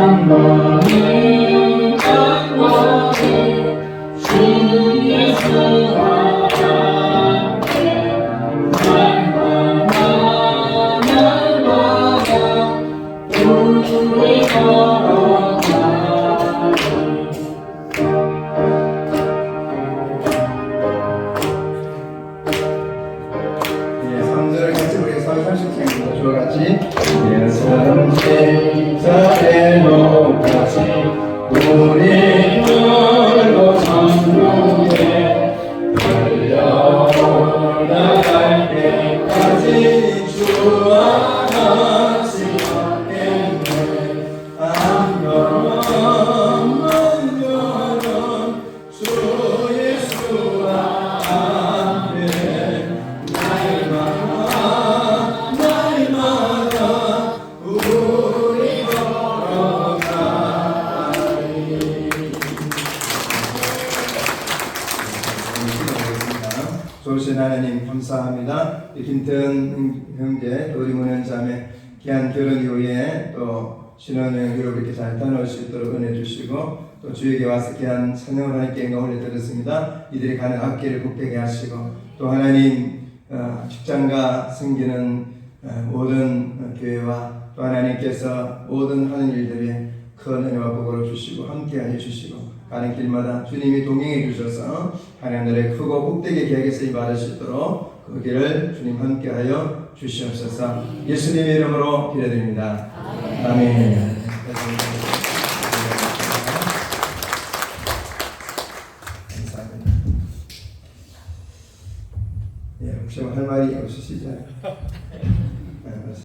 영원히 영원히 주 예수와 함께 날마나를 먹어 우리 걸어 항상 가져가지 예수님 사대로 좋으신 하나님 감사합니다. 이 김태현 형제 또 우리 문현 자매 귀한 결혼 이후에 또 신혼여행으로 이렇게 잘 다녀올 수 있도록 은혜 주시고 또 주에게 와서 귀한 찬양을 하나님께 영광 올려드렸습니다. 이들이 가는 앞길을 복되게 하시고 또 하나님 어, 직장과 생기는 어, 모든 어, 교회와 또 하나님께서 모든 하는 일들에 큰 은혜와 복을 주시고 함께하여 주시고 가는 길마다 주님이 동행해 주셔서 하나님의 크고 복되게 계획에 쓰임 받을 수 있도록 그 길을 주님 함께하여 주시옵소서 예수님의 이름으로 기도드립니다. 아멘. 감사합니다. 예, 혹시 할 말이 없으시죠?